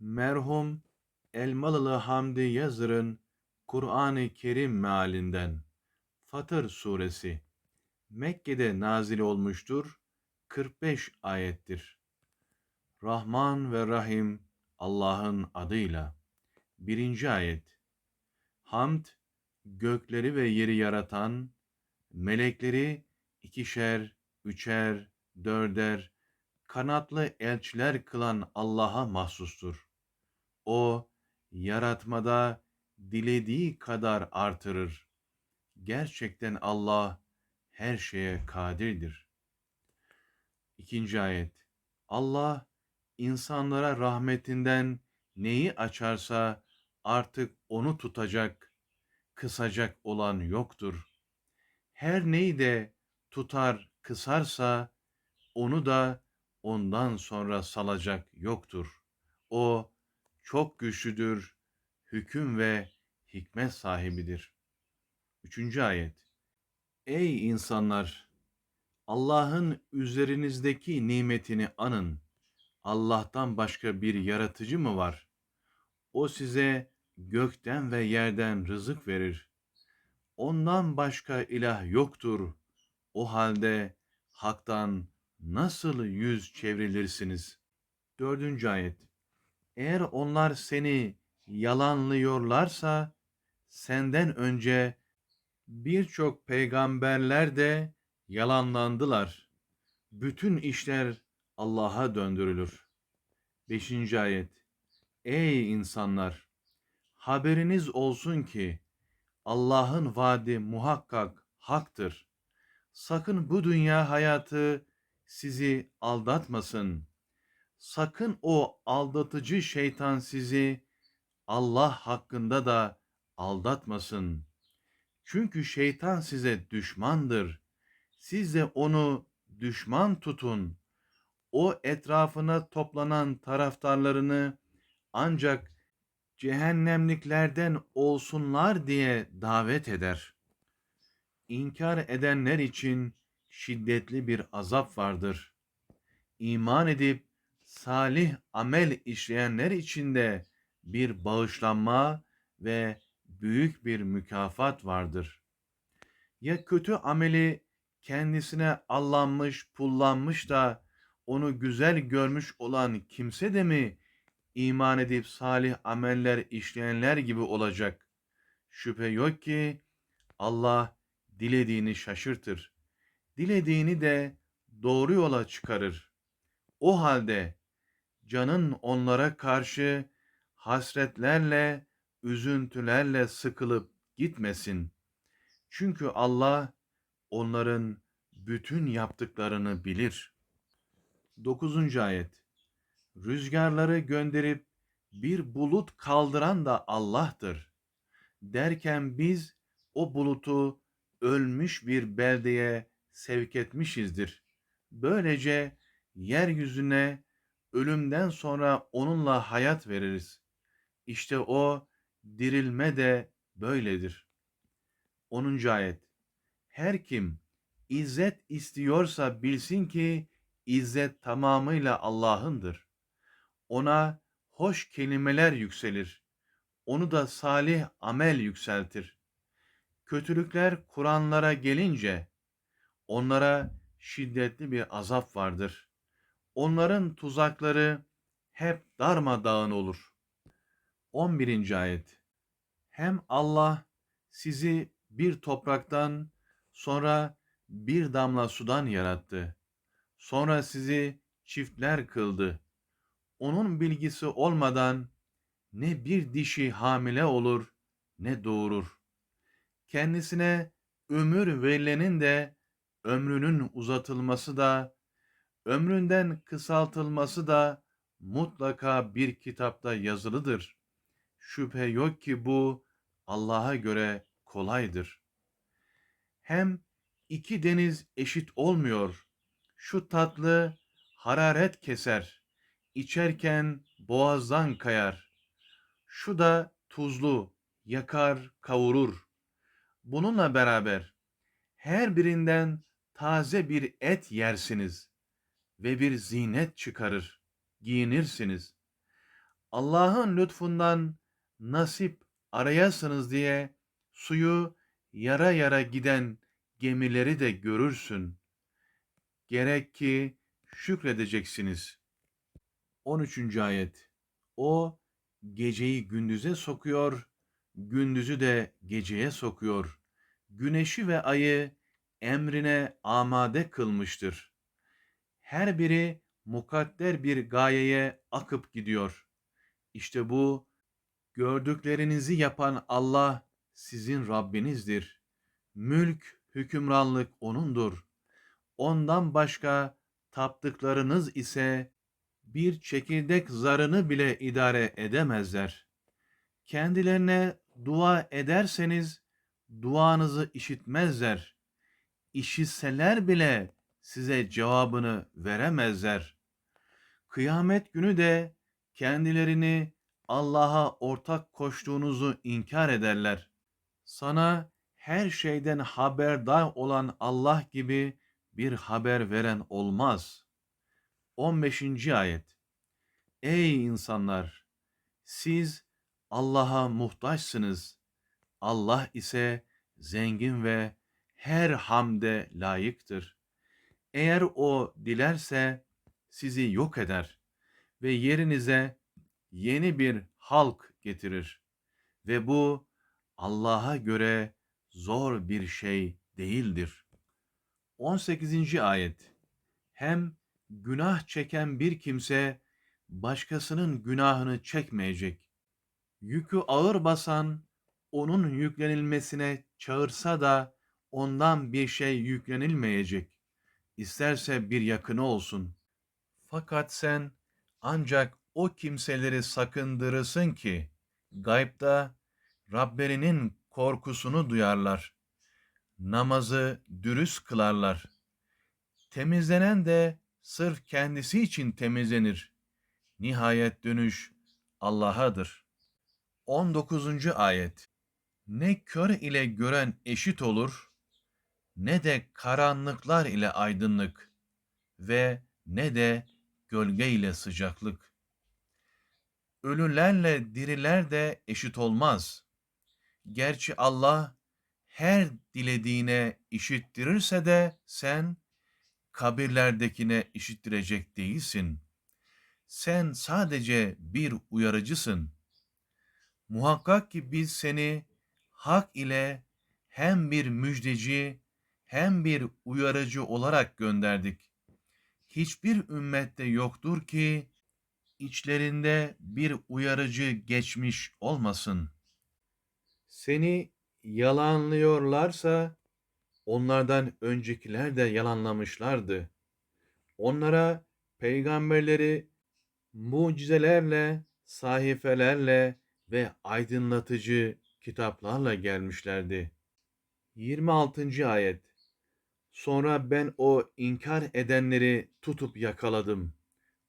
Merhum Elmalılı Hamdi Yazır'ın Kur'an-ı Kerim mealinden Fatır Suresi Mekke'de nazil olmuştur. 45 ayettir. Rahman ve Rahim Allah'ın adıyla. Birinci ayet. Hamd, gökleri ve yeri yaratan, melekleri ikişer, üçer, dörder, kanatlı elçiler kılan Allah'a mahsustur. O, yaratmada dilediği kadar artırır. Gerçekten Allah her şeye kadirdir. İkinci ayet. Allah insanlara rahmetinden neyi açarsa artık onu tutacak, kısacak olan yoktur. Her neyi de tutar, kısarsa onu da ondan sonra salacak yoktur. O çok güçlüdür, hüküm ve hikmet sahibidir. Üçüncü ayet. Ey insanlar! Allah'ın üzerinizdeki nimetini anın. Allah'tan başka bir yaratıcı mı var? O size gökten ve yerden rızık verir. Ondan başka ilah yoktur. O halde haktan nasıl yüz çevrilirsiniz? Dördüncü ayet. Eğer onlar seni yalanlıyorlarsa senden önce birçok peygamberler de yalanlandılar. Bütün işler Allah'a döndürülür. Beşinci ayet. Ey insanlar! Haberiniz olsun ki Allah'ın vaadi muhakkak haktır. Sakın bu dünya hayatı sizi aldatmasın. Sakın o aldatıcı şeytan sizi Allah hakkında da aldatmasın. Çünkü şeytan size düşmandır. Siz de onu düşman tutun. O etrafına toplanan taraftarlarını ancak cehennemliklerden olsunlar diye davet eder. İnkar edenler için şiddetli bir azap vardır. İman edip salih amel işleyenler için de bir bağışlanma ve büyük bir mükafat vardır. Ya kötü ameli kendisine allanmış, pullanmış da onu güzel görmüş olan kimse de mi iman edip salih ameller işleyenler gibi olacak? Şüphe yok ki Allah dilediğini şaşırtır. Dilediğini de doğru yola çıkarır. O halde canın onlara karşı hasretlerle, üzüntülerle sıkılıp gitmesin. Çünkü Allah onların bütün yaptıklarını bilir. 9. ayet. Rüzgarları gönderip bir bulut kaldıran da Allah'tır. Derken biz o bulutu ölmüş bir beldeye sevk etmişizdir. Böylece yeryüzüne ölümden sonra onunla hayat veririz. İşte o dirilme de böyledir. 10. ayet. Her kim izzet istiyorsa bilsin ki izzet tamamıyla Allah'ındır. Ona hoş kelimeler yükselir. Onu da salih amel yükseltir. Kötülükler Kur'anlara gelince onlara şiddetli bir azap vardır. Onların tuzakları hep darmadağın olur. 11. ayet. Hem Allah sizi bir topraktan sonra bir damla sudan yarattı. Sonra sizi çiftler kıldı. Onun bilgisi olmadan ne bir dişi hamile olur ne doğurur. Kendisine ömür verilenin de ömrünün uzatılması da ömründen kısaltılması da mutlaka bir kitapta yazılıdır. Şüphe yok ki bu Allah'a göre kolaydır. Hem iki deniz eşit olmuyor. Şu tatlı hararet keser. İçerken boğazdan kayar. Şu da tuzlu, yakar, kavurur. Bununla beraber her birinden taze bir et yersiniz ve bir zinet çıkarır, giyinirsiniz. Allah'ın lütfundan nasip arayasınız diye suyu yara yara giden gemileri de görürsün. Gerek ki şükredeceksiniz. 13. ayet. O geceyi gündüze sokuyor, gündüzü de geceye sokuyor. Güneşi ve ayı emrine amade kılmıştır. Her biri mukadder bir gayeye akıp gidiyor. İşte bu gördüklerinizi yapan Allah sizin Rabbinizdir. Mülk, hükümranlık O'nundur. Ondan başka taptıklarınız ise bir çekirdek zarını bile idare edemezler. Kendilerine dua ederseniz duanızı işitmezler. İşitseler bile size cevabını veremezler. Kıyamet günü de kendilerini Allah'a ortak koştuğunuzu inkar ederler. Sana her şeyden haberdar olan Allah gibi bir haber veren olmaz. 15. ayet. Ey insanlar! Siz Allah'a muhtaçsınız. Allah ise zengin ve her hamde layıktır. Eğer o dilerse sizi yok eder ve yerinize yeni bir halk getirir. Ve bu Allah'a göre zor bir şey değildir. 18. ayet. Hem günah çeken bir kimse başkasının günahını çekmeyecek. Yükü ağır basan onun yüklenilmesine çağırsa da ondan bir şey yüklenilmeyecek. İsterse bir yakını olsun. Fakat sen ancak o kimseleri sakındırırsın ki gaybda Rablerinin korkusunu duyarlar. Namazı dürüst kılarlar. Temizlenen de sırf kendisi için temizlenir. Nihayet dönüş Allah'adır. 19. ayet. Ne kör ile gören eşit olur, ne de karanlıklar ile aydınlık ve ne de gölge ile sıcaklık. Ölülerle diriler de eşit olmaz. Gerçi Allah her dilediğine işittirirse de sen kabirlerdekine işittirecek değilsin. Sen sadece bir uyarıcısın. Muhakkak ki biz seni hak ile hem bir müjdeci hem bir uyarıcı olarak gönderdik. Hiçbir ümmette yoktur ki içlerinde bir uyarıcı geçmiş olmasın. Seni yalanlıyorlarsa onlardan öncekiler de yalanlamışlardı. Onlara peygamberleri mucizelerle, sahifelerle ve aydınlatıcı kitaplarla gelmişlerdi. 26. ayet Sonra ben o inkar edenleri tutup yakaladım.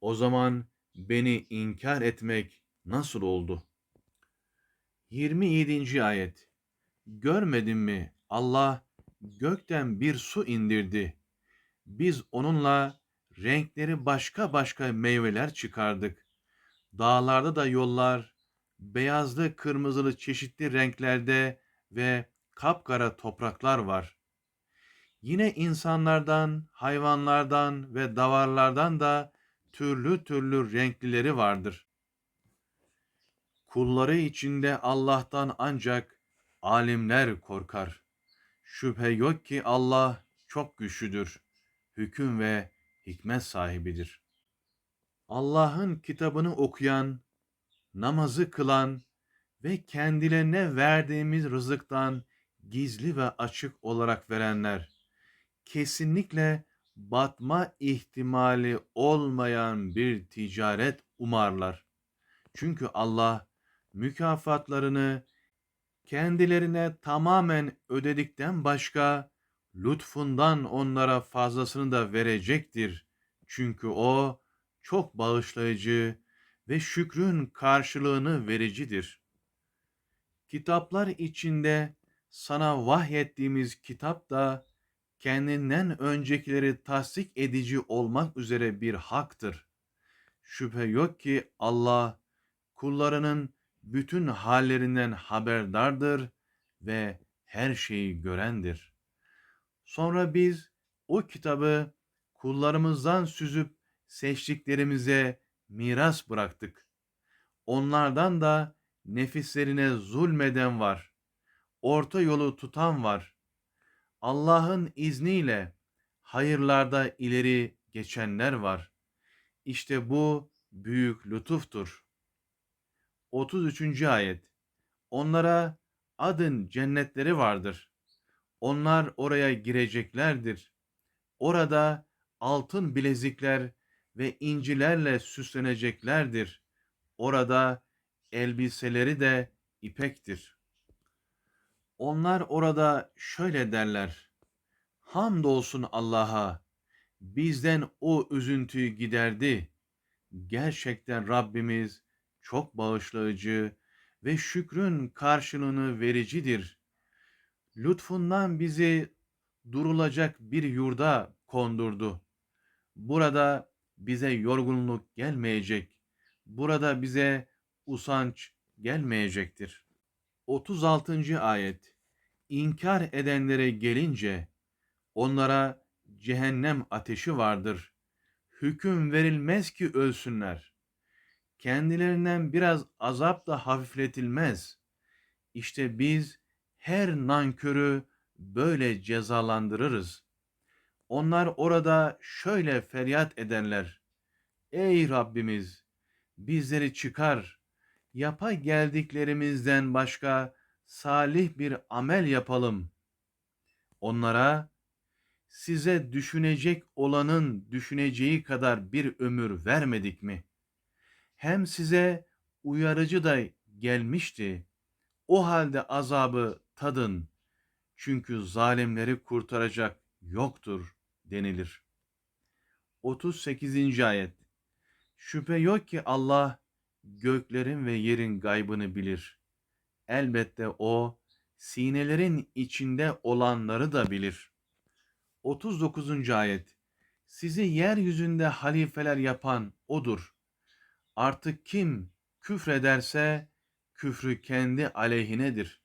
O zaman beni inkar etmek nasıl oldu? 27. ayet Görmedin mi Allah gökten bir su indirdi. Biz onunla renkleri başka başka meyveler çıkardık. Dağlarda da yollar, beyazlı kırmızılı çeşitli renklerde ve kapkara topraklar var. Yine insanlardan, hayvanlardan ve davarlardan da türlü türlü renklileri vardır. Kulları içinde Allah'tan ancak alimler korkar. Şüphe yok ki Allah çok güçlüdür. Hüküm ve hikmet sahibidir. Allah'ın kitabını okuyan, namazı kılan ve kendilerine verdiğimiz rızıktan gizli ve açık olarak verenler kesinlikle batma ihtimali olmayan bir ticaret umarlar. Çünkü Allah mükafatlarını kendilerine tamamen ödedikten başka lütfundan onlara fazlasını da verecektir. Çünkü o çok bağışlayıcı ve şükrün karşılığını vericidir. Kitaplar içinde sana vahyettiğimiz kitap da kendinden öncekileri tasdik edici olmak üzere bir haktır. Şüphe yok ki Allah kullarının bütün hallerinden haberdardır ve her şeyi görendir. Sonra biz o kitabı kullarımızdan süzüp seçtiklerimize miras bıraktık. Onlardan da nefislerine zulmeden var. Orta yolu tutan var. Allah'ın izniyle hayırlarda ileri geçenler var. İşte bu büyük lütuftur. 33. ayet. Onlara adın cennetleri vardır. Onlar oraya gireceklerdir. Orada altın bilezikler ve incilerle süsleneceklerdir. Orada elbiseleri de ipektir. Onlar orada şöyle derler. Hamdolsun Allah'a. Bizden o üzüntüyü giderdi. Gerçekten Rabbimiz çok bağışlayıcı ve şükrün karşılığını vericidir. Lütfundan bizi durulacak bir yurda kondurdu. Burada bize yorgunluk gelmeyecek. Burada bize usanç gelmeyecektir. 36. ayet İnkar edenlere gelince onlara cehennem ateşi vardır. Hüküm verilmez ki ölsünler. Kendilerinden biraz azap da hafifletilmez. İşte biz her nankörü böyle cezalandırırız. Onlar orada şöyle feryat ederler. Ey Rabbimiz! Bizleri çıkar. Yapa geldiklerimizden başka salih bir amel yapalım. Onlara size düşünecek olanın düşüneceği kadar bir ömür vermedik mi? Hem size uyarıcı da gelmişti. O halde azabı tadın. Çünkü zalimleri kurtaracak yoktur denilir. 38. ayet Şüphe yok ki Allah göklerin ve yerin gaybını bilir. Elbette o sinelerin içinde olanları da bilir. 39. ayet Sizi yeryüzünde halifeler yapan odur. Artık kim küfrederse küfrü kendi aleyhinedir.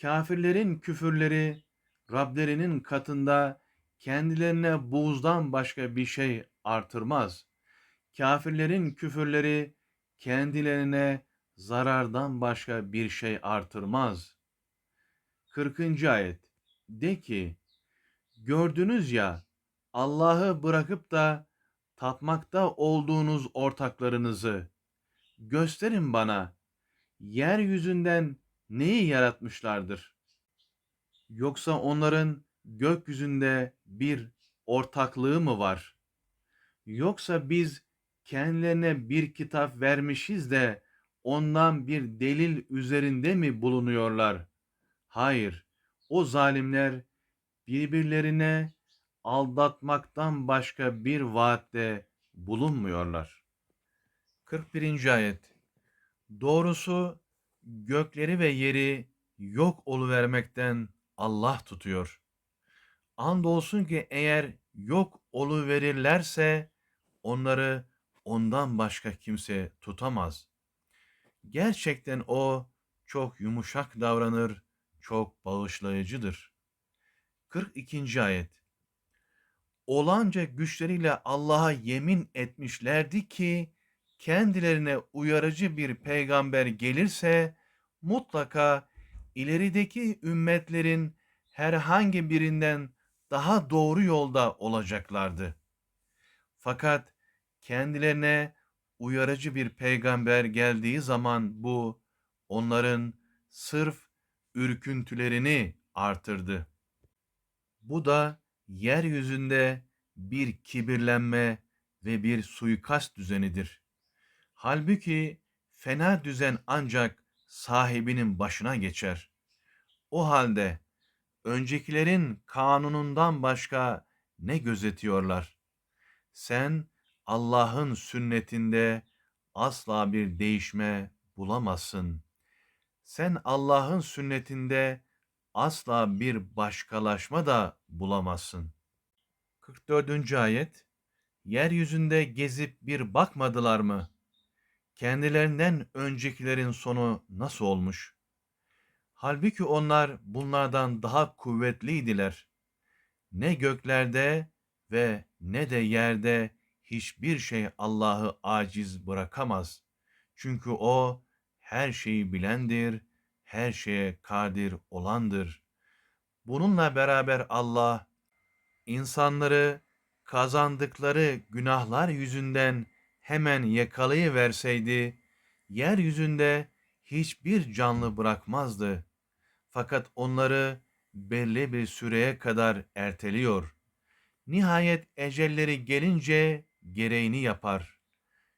Kafirlerin küfürleri Rablerinin katında kendilerine buğzdan başka bir şey artırmaz. Kafirlerin küfürleri kendilerine zarardan başka bir şey artırmaz. 40. ayet De ki, gördünüz ya Allah'ı bırakıp da tapmakta olduğunuz ortaklarınızı gösterin bana. Yeryüzünden neyi yaratmışlardır? Yoksa onların gökyüzünde bir ortaklığı mı var? Yoksa biz kendilerine bir kitap vermişiz de ondan bir delil üzerinde mi bulunuyorlar? Hayır, o zalimler birbirlerine aldatmaktan başka bir vaatte bulunmuyorlar. 41. ayet Doğrusu gökleri ve yeri yok oluvermekten Allah tutuyor. Andolsun ki eğer yok verirlerse onları ondan başka kimse tutamaz. Gerçekten o çok yumuşak davranır, çok bağışlayıcıdır. 42. ayet Olanca güçleriyle Allah'a yemin etmişlerdi ki kendilerine uyarıcı bir peygamber gelirse mutlaka ilerideki ümmetlerin herhangi birinden daha doğru yolda olacaklardı. Fakat kendilerine uyarıcı bir peygamber geldiği zaman bu onların sırf ürküntülerini artırdı. Bu da yeryüzünde bir kibirlenme ve bir suikast düzenidir. Halbuki fena düzen ancak sahibinin başına geçer. O halde öncekilerin kanunundan başka ne gözetiyorlar? Sen Allah'ın sünnetinde asla bir değişme bulamazsın. Sen Allah'ın sünnetinde asla bir başkalaşma da bulamazsın. 44. ayet Yeryüzünde gezip bir bakmadılar mı? kendilerinden öncekilerin sonu nasıl olmuş? Halbuki onlar bunlardan daha kuvvetliydiler. Ne göklerde ve ne de yerde hiçbir şey Allah'ı aciz bırakamaz. Çünkü o her şeyi bilendir, her şeye kadir olandır. Bununla beraber Allah insanları kazandıkları günahlar yüzünden hemen yakalayıverseydi, yeryüzünde hiçbir canlı bırakmazdı. Fakat onları belli bir süreye kadar erteliyor. Nihayet ecelleri gelince gereğini yapar.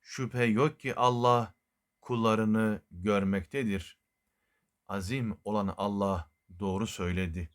Şüphe yok ki Allah kullarını görmektedir. Azim olan Allah doğru söyledi.